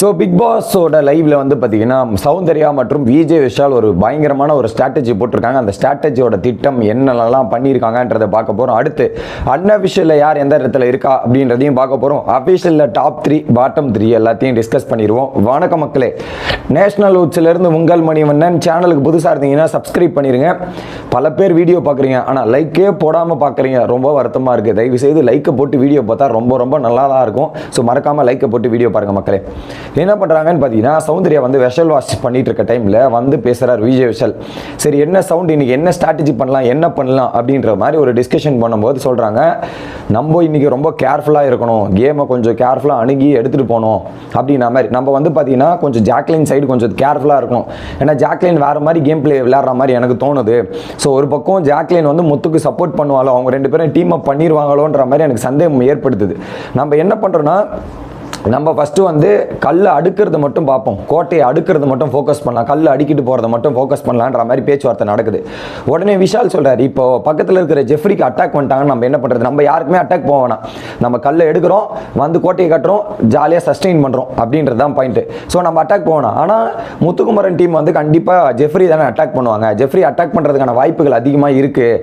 So big பாஸோட லைவ்ல வந்து பார்த்தீங்கன்னா சௌந்தர்யா மற்றும் விஜய் விஷால் ஒரு பயங்கரமான ஒரு ஸ்ட்ராட்டஜி போட்டிருக்காங்க. அந்த ஸ்ட்ராட்டஜியோட திட்டம் என்னென்னலாம் பண்ணியிருக்காங்கன்றதை பார்க்க போகிறோம் அடுத்து அன்அஃபிஷியலில் யார் எந்த இடத்துல இருக்கா அப்படின்றதையும் பார்க்க போகிறோம் அஃபிஷியலில் டாப் த்ரீ பாட்டம் த்ரீ எல்லாத்தையும் டிஸ்கஸ் பண்ணிடுவோம். வணக்கம் மக்களே. நேஷனல் இருந்து உங்கள் மணிவண்ணன். சேனலுக்கு புதுசாக இருந்தீங்கன்னா சப்ஸ்கிரைப் பண்ணிடுங்க பல பேர் வீடியோ பார்க்குறீங்க. ஆனால் லைக்கே போடாமல் பார்க்குறீங்க. ரொம்ப வருத்தமாக இருக்குது தயவு செய்து லைக்கை போட்டு வீடியோ பார்த்தா ரொம்ப ரொம்ப நல்லா தான் இருக்கும். ஸோ மறக்காமல் லைக்கை போட்டு வீடியோ பாருங்கள் மக்களே. என்ன பண்ணுறாங்கன்னு பார்த்தீங்கன்னா சௌந்தர்யா வந்து வெஷல் வாஷ் பண்ணிட்டு இருக்க டைமில் வந்து பேசுகிறார் விஜய் விஷல். சரி என்ன சவுண்ட் இன்னைக்கு என்ன ஸ்ட்ராட்டஜி பண்ணலாம் என்ன பண்ணலாம் அப்படின்ற மாதிரி ஒரு டிஸ்கஷன் பண்ணும்போது சொல்கிறாங்க நம்ம இன்றைக்கி ரொம்ப கேர்ஃபுல்லாக இருக்கணும். கேமை கொஞ்சம் கேர்ஃபுல்லாக அணுகி எடுத்துகிட்டு போகணும். அப்படின்ற மாதிரி. நம்ம வந்து பார்த்தீங்கன்னா கொஞ்சம் ஜாக்லின் சைடு கொஞ்சம் கேர்ஃபுல்லாக இருக்கணும். ஏன்னா ஜாக்லின் வேறு மாதிரி கேம் பிளே விளையாடுற மாதிரி எனக்கு தோணுது. ஸோ ஒரு பக்கம் ஜாக்லின் வந்து முத்துக்கு சப்போர்ட் பண்ணுவாளோ அவங்க ரெண்டு பேரும் டீம் அப் பண்ணிடுவாங்களோன்ற மாதிரி எனக்கு சந்தேகம் ஏற்படுத்துது. நம்ம என்ன பண்ணுறோன்னா நம்ம ஃபஸ்ட்டு வந்து கல்லை அடுக்கிறது மட்டும் பார்ப்போம். கோட்டையை அடுக்கிறது மட்டும் ஃபோக்கஸ் பண்ணலாம். கல் அடிக்கிட்டு போகிறத மட்டும் ஃபோக்கஸ் பண்ணலான்ற மாதிரி பேச்சுவார்த்தை நடக்குது. உடனே விஷால் சொல்கிறார் இப்போ பக்கத்தில் இருக்கிற ஜெஃப்ரிக்கு அட்டாக் பண்ணிட்டாங்கன்னு நம்ம என்ன பண்ணுறது நம்ம யாருக்குமே அட்டாக் போக வேணாம். நம்ம கல்லை எடுக்கிறோம் வந்து கோட்டையை கட்டுறோம் ஜாலியாக சஸ்டெயின் பண்ணுறோம் அப்படின்றது தான் பாயிண்ட்டு ஸோ நம்ம அட்டாக் போகணும் ஆனால் முத்துக்குமரன் டீம் வந்து கண்டிப்பாக ஜெஃப்ரி தானே அட்டாக் பண்ணுவாங்க. ஜெஃப்ரி அட்டாக் பண்ணுறதுக்கான வாய்ப்புகள் அதிகமாக இருக்குது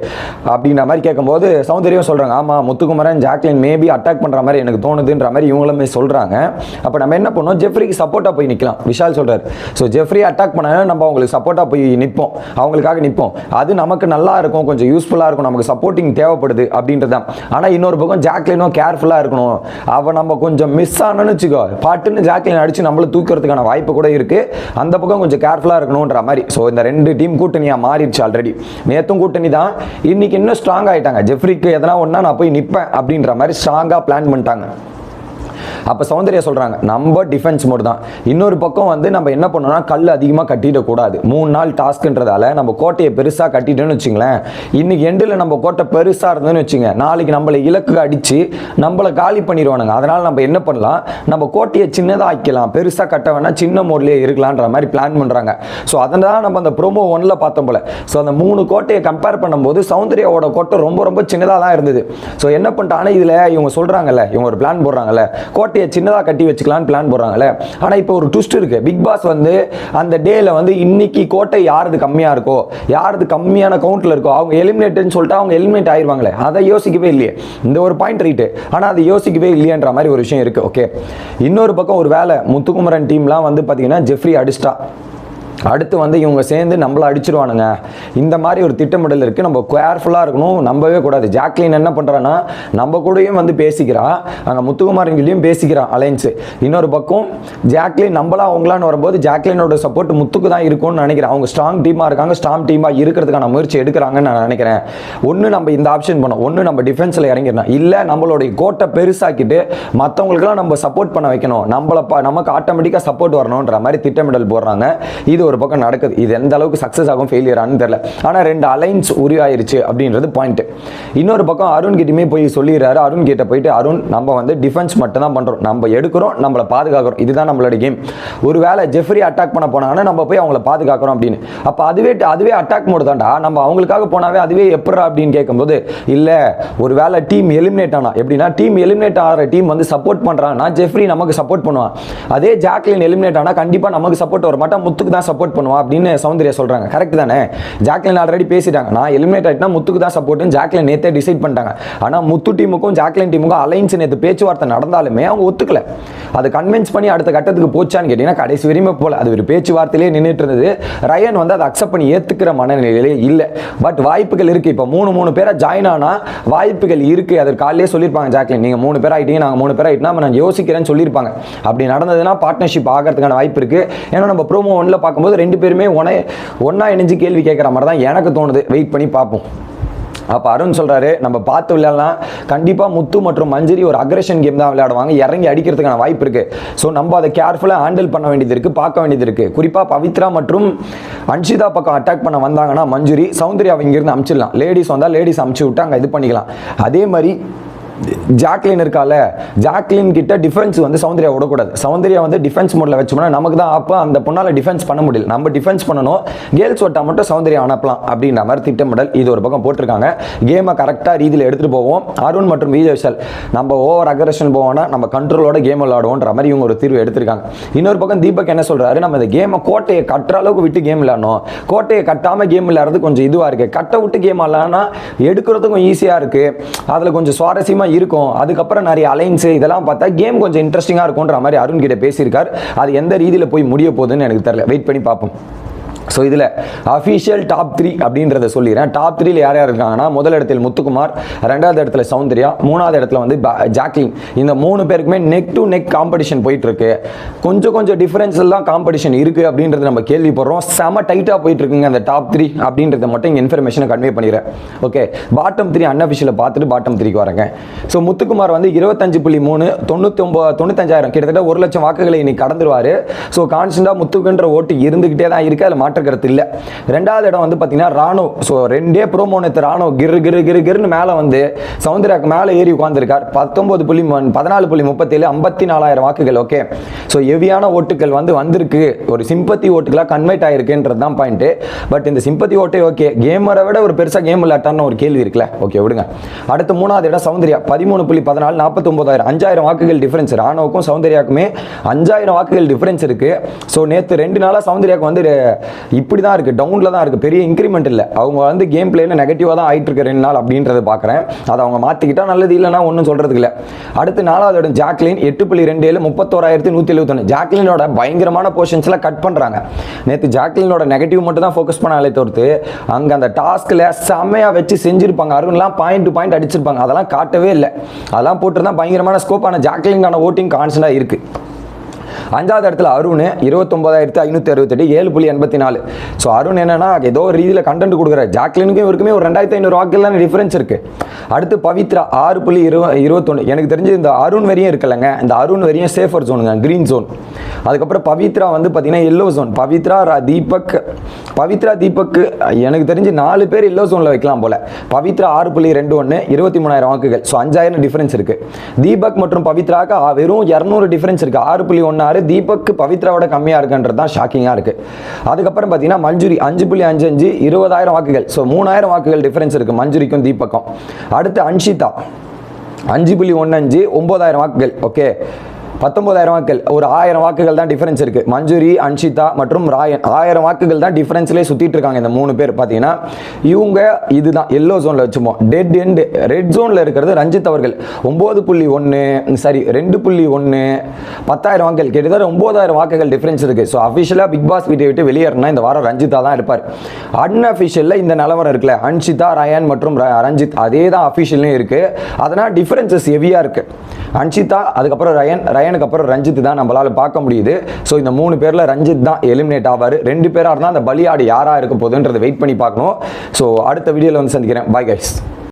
அப்படின்ற மாதிரி கேட்கும்போது சௌந்தரியம் சொல்கிறாங்க ஆமாம் முத்துக்குமரன் ஜாக்லின் மேபி அட்டாக் பண்ணுற மாதிரி எனக்கு தோணுதுன்ற மாதிரி இவங்களுமே சொல்கிறாங்க அப்போ நம்ம என்ன பண்ணோம்? ஜெஃப்ரிக்கு சப்போர்ட்டாக போய் நிற்கலாம் விஷால் சொல்கிறார் ஸோ ஜெஃப்ரி அட்டாக் பண்ணாலும் நம்ம அவங்களுக்கு சப்போர்ட்டாக போய் நிற்போம். அவங்களுக்காக நிற்போம். அது நமக்கு நல்லா இருக்கும். கொஞ்சம் யூஸ்ஃபுல்லாக இருக்கும். நமக்கு சப்போர்ட்டிங் தேவைப்படுது அப்படின்றது தான். ஆனால் இன்னொரு பக்கம் ஜாக்லினும் கேர்ஃபுல்லாக இருக்கணும். அவள் நம்ம கொஞ்சம் மிஸ் ஆனோன்னு வச்சுக்கோ. பாட்டுன்னு ஜாக்லின் அடித்து நம்மளை தூக்கிறதுக்கான வாய்ப்பு கூட இருக்குது அந்த பக்கம் கொஞ்சம் கேர்ஃபுல்லாக இருக்கணுன்ற மாதிரி. ஸோ இந்த ரெண்டு டீம் கூட்டணியாக மாறிடுச்சு ஆல்ரெடி நேற்றும் கூட்டணி தான். இன்னைக்கு இன்னும் ஸ்ட்ராங் ஆகிட்டாங்க ஜெஃப்ரிக்கு எதனா ஒன்றா நான் போய் நிற்பேன் அப்படின்ற மாதிரி ஸ்ட்ராங்காக பிளான் பண்ணிட்டாங்க. அப்போ சௌந்தர்யா சொல்கிறாங்க நம்ம டிஃபென்ஸ் மோட் தான். இன்னொரு பக்கம் வந்து நம்ம என்ன பண்ணோம்னா கல் அதிகமாக கட்டிடக்கூடாது மூணு நாள் டாஸ்க்குன்றதால நம்ம கோட்டையை பெருசாக கட்டிட்டோன்னு வச்சுங்களேன். இன்னைக்கு எண்டில் நம்ம கோட்டை பெருசாக இருந்ததுன்னு வச்சுங்க. நாளைக்கு நம்மளை இலக்கு அடித்து நம்மளை காலி பண்ணிடுவானுங்க. அதனால் நம்ம என்ன பண்ணலாம்? நம்ம கோட்டையை சின்னதாக ஆக்கிக்கலாம் பெருசாக கட்ட வேணால் சின்ன மோட்லேயே இருக்கலான்ற மாதிரி பிளான் பண்ணுறாங்க ஸோ அதனால் நம்ம அந்த ப்ரோமோ ஒன்ல பார்த்தோம் போல. ஸோ அந்த மூணு கோட்டையை கம்பேர் பண்ணும்போது சௌந்தர்யாவோட கோட்டை ரொம்ப ரொம்ப சின்னதாக தான் இருந்தது. ஸோ என்ன பண்ணிட்டாங்கன்னா இதில் இவங்க சொல்கிறாங்கல்ல இவங்க ஒரு பிளான் போடுறாங்கல்ல கோட்டையை சின்னதாக கட்டி வச்சுக்கலான்னு பிளான் போடுறாங்கல்ல ஆனால் இப்போ ஒரு ட்விஸ்ட் இருக்குது பிக் பாஸ் வந்து அந்த டேயில் வந்து இன்னைக்கு கோட்டை யாரது கம்மியாக இருக்கோ யாரது கம்மியான கவுண்ட்டில் இருக்கோ அவங்க எலிமினேட்டுன்னு சொல்லிட்டு அவங்க எலிமினேட் ஆயிடுவாங்களே அதை யோசிக்கவே இல்லையே. இந்த ஒரு பாயிண்ட் ரைட்டு ஆனால் அதை யோசிக்கவே இல்லையன்ற மாதிரி ஒரு விஷயம் இருக்குது ஓகே இன்னொரு பக்கம் ஒரு வேலை. முத்துக்குமரன் டீம்லாம் வந்து பார்த்தீங்கன்னா ஜெஃப்ரி அடிஸ்டா அடுத்து வந்து இவங்க சேர்ந்து நம்மளை அடிச்சிருவானுங்க. இந்த மாதிரி ஒரு திட்டமிடல் இருக்குது நம்ம கேர்ஃபுல்லாக இருக்கணும். நம்பவே கூடாது. ஜாக்லின் என்ன பண்ணுறான்னா நம்ம கூடயும் வந்து பேசிக்கிறான் அங்கே முத்துக்குமாரங்கிலையும் பேசிக்கிறான் அலைன்ஸு இன்னொரு பக்கம் ஜாக்லின் நம்மளா அவங்களான்னு வரும்போது ஜாக்லினோட சப்போர்ட் முத்துக்கு தான் இருக்கும்னு நினைக்கிறேன். அவங்க ஸ்ட்ராங் டீமாக இருக்காங்க. ஸ்ட்ராங் டீமாக இருக்கிறதுக்கான முயற்சி எடுக்கிறாங்கன்னு நான் நினைக்கிறேன். ஒன்று நம்ம இந்த ஆப்ஷன் பண்ணோம். ஒன்று நம்ம டிஃபென்ஸில் இறங்கிடணும். இல்லை நம்மளுடைய கோட்டை பெருசாக்கிட்டு மற்றவங்களுக்குலாம் நம்ம சப்போர்ட் பண்ண வைக்கணும். நம்மளை நமக்கு ஆட்டோமேட்டிக்காக சப்போர்ட் வரணுன்ற மாதிரி திட்டமிடல் போடுறாங்க. இது ஒரு பக்கம் நடக்குது. இது எந்த அளவுக்கு சக்ஸஸ் ஆகும் ஃபெயிலியர் ஆனு தெரியல. ஆனால் ரெண்டு அலைன்ஸ் உருவாயிருச்சு அப்படின்றது பாயிண்ட் இன்னொரு பக்கம் அருண் கிட்டயுமே போய் சொல்லிடுறாரு. அருண் கிட்ட போயிட்டு அருண் நம்ம வந்து டிஃபென்ஸ் மட்டும் தான் பண்ணுறோம் நம்ம எடுக்கிறோம் நம்மளை பாதுகாக்கிறோம். இதுதான் நம்மளோட கேம் ஒருவேளை ஜெஃப்ரி அட்டாக் பண்ண போனாங்கன்னா நம்ம போய் அவங்கள பாதுகாக்கிறோம் அப்படின்னு. அப்போ அதுவே அதுவே அட்டாக் மோடு தான்டா. நம்ம அவங்களுக்காக போனாவே அதுவே எப்படா அப்படின்னு கேட்கும்போது இல்லை ஒரு வேளை டீம் எலிமினேட் ஆனா. எப்படின்னா டீம் எலிமினேட் ஆகிற டீம் வந்து சப்போர்ட் பண்ணுறாங்கன்னா ஜெஃப்ரி நமக்கு சப்போர்ட் பண்ணுவான். அதே ஜாக்லின் எலிமினேட் ஆனால் கண்டிப்பாக நமக்கு சப்போர்ட் வர மாட்டா முத்துக்கு தான் சப்போர்ட் சப்போர்ட் பண்ணுவான் அப்படின்னு சௌந்தர்யா சொல்கிறாங்க கரெக்ட் தானே? ஜாக்லின் ஆல்ரெடி பேசிட்டாங்க. நான் எலிமினேட் ஆகிட்டா முத்துக்கு தான் சப்போர்ட்னு ஜாக்லின் நேற்றே டிசைட் பண்ணிட்டாங்க. ஆனால் முத்து டீமுக்கும் ஜாக்லின் டீமுக்கும் அலைன்ஸ் நேற்று பேச்சுவார்த்தை நடந்தாலுமே அவங்க ஒத்துக்கல. அதை கன்வின்ஸ் பண்ணி அடுத்த கட்டத்துக்கு போச்சான்னு கேட்டிங்கன்னா கடைசி வரையுமே போல அது ஒரு பேச்சுவார்த்தையிலே நின்றுட்டு இருந்தது. ரயன் வந்து அதை அக்செப்ட் பண்ணி ஏற்றுக்கிற மனநிலையிலே இல்லை. பட் வாய்ப்புகள் இருக்குது இப்போ மூணு மூணு பேரை ஜாயின் ஆனால் வாய்ப்புகள் இருக்குது அதற்கு காலையிலே சொல்லியிருப்பாங்க ஜாக்லின் நீங்கள் மூணு பேர் ஆகிட்டீங்க நாங்கள் மூணு பேர் ஆகிட்டா நான் யோசிக்கிறேன்னு சொல்லியிருப்பாங்க. அப்படி நடந்ததுன்னா பார்ட்னர்ஷிப் ஆகிறதுக்கான வாய்ப்பு இருக்குது ஏன்னா நம்ம ப்ரோமோ ஒன்றில் பார்க்கும்போது ரெண்டு பேருமே ஒனே ஒன்றா இணைஞ்சு கேள்வி கேட்குற மாதிரி தான் எனக்கு தோணுது. வெயிட் பண்ணி பார்ப்போம். அப்போ அருண் சொல்கிறாரு நம்ம பார்த்து விளையாடலாம் கண்டிப்பாக முத்து மற்றும் மஞ்சரி ஒரு அக்ரஷன் கேம் தான் விளையாடுவாங்க. இறங்கி அடிக்கிறதுக்கான வாய்ப்பு இருக்குது ஸோ நம்ம அதை கேர்ஃபுல்லாக ஹேண்டில் பண்ண வேண்டியது இருக்குது பார்க்க வேண்டியது இருக்குது குறிப்பாக பவித்ரா மற்றும் அன்ஷிதா பக்கம் அட்டாக் பண்ண வந்தாங்கன்னா மஞ்சுரி சௌந்தர்யா இங்கேருந்து அமுச்சிடலாம். லேடிஸ் வந்தால் லேடிஸ் அமுச்சு விட்டு அங்கே இது பண்ணிக்கலாம். அதே மாதிரி ஜாக்லின் இருக்கால ஜாக்லின் கிட்ட டிஃபென்ஸ் வந்து சௌந்தர்யா விடக்கூடாது. சௌந்தர்யா வந்து டிஃபென்ஸ் மோட்ல வச்சோம்னா நமக்கு தான் அப்போ அந்த பொண்ணால டிஃபென்ஸ் பண்ண முடியல. நம்ம டிஃபென்ஸ் பண்ணணும் கேர்ள்ஸ் ஒட்டா மட்டும் சௌந்தர்யா அனுப்பலாம் அப்படின்ற மாதிரி திட்டமிடல் இது ஒரு பக்கம் போட்டிருக்காங்க. கேமை கரெக்டாக ரீதியில் எடுத்துகிட்டு போவோம். அருண் மற்றும் விஜய் விஷால் நம்ம ஓவர் அக்ரஷன் போவோம்னா நம்ம கண்ட்ரோலோட கேம் விளாடுவோன்ற மாதிரி இவங்க ஒரு தீர்வு எடுத்திருக்காங்க. இன்னொரு பக்கம் தீபக் என்ன சொல்றாரு? நம்ம இந்த கேமை கோட்டையை கட்டுற அளவுக்கு விட்டு கேம் விளாடணும் கோட்டையை கட்டாமல் கேம் விளையாடுறது கொஞ்சம் இதுவாக இருக்குது கட்டை விட்டு கேம் விளையாடனா எடுக்கிறதுக்கும் ஈஸியாக இருக்குது அதில் கொஞ்சம் சுவாரஸ்யமாக இருக்கும். அதுக்கப்புறம் நிறைய அலைன்ஸு இதெல்லாம் பார்த்தா கேம் கொஞ்சம் இன்ட்ரெஸ்டிங்காக இருக்கும்ன்ற மாதிரி அருண் கிட்ட பேசியிருக்கார். அது எந்த ரீதியில் போய் முடிய போகுதுன்னு எனக்கு தெரியல. வெயிட் பண்ணி பார்ப்போம். ஸோ இதில் அஃபிஷியல் டாப் த்ரீ அப்படின்றத சொல்லிடுறேன். டாப் த்ரீல யார் யார் இருக்காங்கன்னா முதல் இடத்தில் முத்துக்குமார் ரெண்டாவது இடத்துல சௌந்தர்யா மூணாவது இடத்துல வந்து ஜாக்லின். இந்த மூணு பேருக்குமே நெக் டு நெக் காம்படிஷன் போயிட்டு இருக்கு கொஞ்சம் கொஞ்சம் டிஃப்ரென்ஸில் தான் காம்படிஷன் இருக்குது அப்படின்றத நம்ம கேள்விப்படுறோம். செம டைட்டாக போயிட்டு இருக்குங்க அந்த டாப் த்ரீ அப்படின்றத மட்டும் இங்கே இன்ஃபர்மேஷனை கன்வே பண்ணிடுறேன். ஓகே பாட்டம் த்ரீ அன்அஃபிஷியலை பார்த்துட்டு பாட்டம் த்ரீக்கு வரேங்க. ஸோ முத்துக்குமார் வந்து இருபத்தஞ்சு புள்ளி மூணு தொண்ணூற்றி ஒம்பது தொண்ணூத்தஞ்சாயிரம் கிட்டத்தட்ட ஒரு லட்சம் வாக்குகளை இன்னைக்கு கடந்துருவார். ஸோ கான்ஸ்டண்டாக முத்துக்குன்ற ஓட்டு இருந்துக்கிட்டே தான் இருக்குது அதில் மாற்ற கருத்து இல்லை. ரெண்டாவது இடம் வந்து பார்த்தீங்கன்னா ராணு ஸோ ரெண்டே ப்ரோமோ நேற்று கிரு கிரு கிரு கிருன்னு மேலே வந்து சௌந்தர்யாக்கு மேலே ஏறி உட்காந்துருக்கார் பத்தொம்பது புள்ளி பதினாலு புள்ளி முப்பத்தேழு ஐம்பத்தி நாலாயிரம் வாக்குகள் ஓகே ஸோ ஹெவியான ஓட்டுகள் வந்து வந்திருக்கு. ஒரு சிம்பத்தி ஓட்டுகளாக கன்வெர்ட் ஆயிருக்குன்றது தான் பாயிண்ட்டு பட் இந்த சிம்பத்தி ஓட்டே ஓகே கேமரை விட ஒரு பெருசாக கேம் விளையாட்டான்னு ஒரு கேள்வி இருக்குல்ல. ஓகே விடுங்க. அடுத்து மூணாவது இடம் சௌந்தர்யா பதிமூணு புள்ளி பதினாலு நாற்பத்தொம்போதாயிரம் அஞ்சாயிரம் வாக்குகள் டிஃபரன்ஸ் ராணுவுக்கும் சௌந்தர்யாக்குமே அஞ்சாயிரம் வாக்குகள் டிஃபரன்ஸ் இருக்கு. ஸோ நேற்று ரெண்டு நாளாக சௌந்தர்யாக்கு வந்து இப்படி தான் இருக்குது டவுனில் தான் இருக்குது பெரிய இன்க்ரிமெண்ட் இல்லை. அவங்க வந்து கேம் பிளேயில் நெகட்டிவாக தான் ஆகிட்டு இருக்கு ரெண்டு நாள் அப்படின்றத பார்க்குறேன் அதை அவங்க மாற்றிக்கிட்டால் நல்லது இல்லைன்னா ஒன்றும் சொல்கிறதுக்கு இல்லை. அடுத்து நாலாவது இடம் ஜாக்லின் எட்டு புள்ளி ரெண்டு ஏழு முப்பத்தோராயிரத்தி நூற்றி எழுபத்தொன்று ஜாக்லினோட பயங்கரமான போர்ஷன்ஸ்லாம் கட் பண்ணுறாங்க நேற்று ஜாக்லினோட நெகட்டிவ் மட்டும் தான் ஃபோக்கஸ் பண்ணாலே தவிர்த்து அங்கே அந்த டாஸ்கில் செம்மையாக வச்சு செஞ்சுருப்பாங்க. அருண்லாம் பாயிண்ட் டு பாயிண்ட் அடிச்சிருப்பாங்க. அதெல்லாம் காட்டவே இல்லை. அதெல்லாம் போட்டுருந்தா பயங்கரமான ஸ்கோப் ஆனால் ஜாக்லிங்கான ஓட்டிங் கான்ஸ்டண்டாக இருக்குது அஞ்சாவது இடத்துல அருண் இருபத்தொன்பதாயிரத்தி ஐநூற்றி அறுபத்தெட்டு ஏழு புள்ளி எண்பத்தி நாலு ஸோ அருண் என்னன்னா ஏதோ ஒரு ரீதியில் கண்டென்ட் கொடுக்குறாரு. ஜாக்லினுக்கும் இவருக்குமே ஒரு ரெண்டாயிரத்தி ஐநூறு வாக்குலாம் டிஃப்ரென்ஸ் இருக்கு. அடுத்து பவித்ரா ஆறு புள்ளி இருவ இருபத்தொன்று எனக்கு தெரிஞ்சு இந்த அருண் வரையும் இருக்குல்லங்க. இந்த அருண் வரையும் சேஃபர் ஜோனுங்க க்ரீன் ஜோன் அதுக்கப்புறம் பவித்ரா வந்து பார்த்தீங்கன்னா எல்லோ ஜோன் பவித்ரா ரா- தீபக் பவித்ரா தீபக் எனக்கு தெரிஞ்சு நாலு பேர் எல்லோ ஜோனில் வைக்கலாம் போல. பவித்ரா ஆறு புள்ளி ரெண்டு ஒன்று இருபத்தி மூணாயிரம் வாக்குகள். ஸோ அஞ்சாயிரம் டிஃப்ரென்ஸ் இருக்குது தீபக் மற்றும் பவித்ராக்கு வெறும் இரநூறு டிஃப்ரென்ஸ் இருக்குது ஆறு புள்ளி ஒன்று ஆறு தீபக் பவித்ராவோட கம்மியாக இருக்குன்றது தான் ஷாக்கிங்காக இருக்கு. அதுக்கப்புறம் பார்த்தீங்கன்னா மஞ்சுரி அஞ்சு புள்ளி அஞ்சு அஞ்சு இருபதாயிரம் வாக்குகள். ஸோ மூணாயிரம் வாக்குகள் டிஃபரன்ஸ் இருக்கு மஞ்சுரிக்கும் தீபக்கும். அடுத்து அன்ஷிதா அஞ்சு புள்ளி ஒன்று அஞ்சு ஒம்பதாயிரம் வாக்குகள். ஓகே பத்தொன்பதாயிரம் வாக்குகள். ஒரு ஆயிரம் வாக்குகள் தான் டிஃபரன்ஸ் இருக்கு. மஞ்சுரி அன்ஷிதா மற்றும் ராயன். ஆயிரம் வாக்குகள் தான் டிஃபரன்ஸ்லேயே சுத்திட்டு இருக்காங்க இந்த மூணு பேர் பார்த்தீங்கன்னா இவங்க இதுதான் எல்லோ ஜோனில் வச்சுப்போம். டெட் எண்டு ரெட் ஜோனில் இருக்கிறது ரஞ்சித் அவர்கள். ஒம்பது புள்ளி ஒன்று சாரி ரெண்டு புள்ளி ஒன்று பத்தாயிரம் வாக்குகள். கிட்டத்தட்ட ஒம்பதாயிரம் வாக்குகள் டிஃபரன்ஸ் இருக்கு. ஸோ அஃபிஷியலாக பிக் பாஸ் வீட்டை விட்டு வெளியேறினா இந்த வாரம் ரஞ்சிதா தான் இருப்பார். அன்அஃபிஷியலில் இந்த நிலவரம் இருக்குல்ல. அன்ஷிதா ரயான் மற்றும் ரஞ்சித் அதே தான் அஃபிஷியல்லையும் இருக்கு. அதனால் டிஃபரன்சஸ் ஹெவியாக இருக்குது அன்ஷிதா அதுக்கப்புறம் ரயன் ரயனுக்கு அப்புறம் ரஞ்சித் தான் நம்மளால பார்க்க முடியுது. ஸோ இந்த மூணு பேரில் ரஞ்சித் தான் எலிமினேட் ஆவார். ரெண்டு பேராக இருந்தால் அந்த பலியாடு யாராக இருக்க போகுதுன்றதை வெயிட் பண்ணி பார்க்கணும். ஸோ அடுத்த வீடியோவில் வந்து சந்திக்கிறேன். Bye guys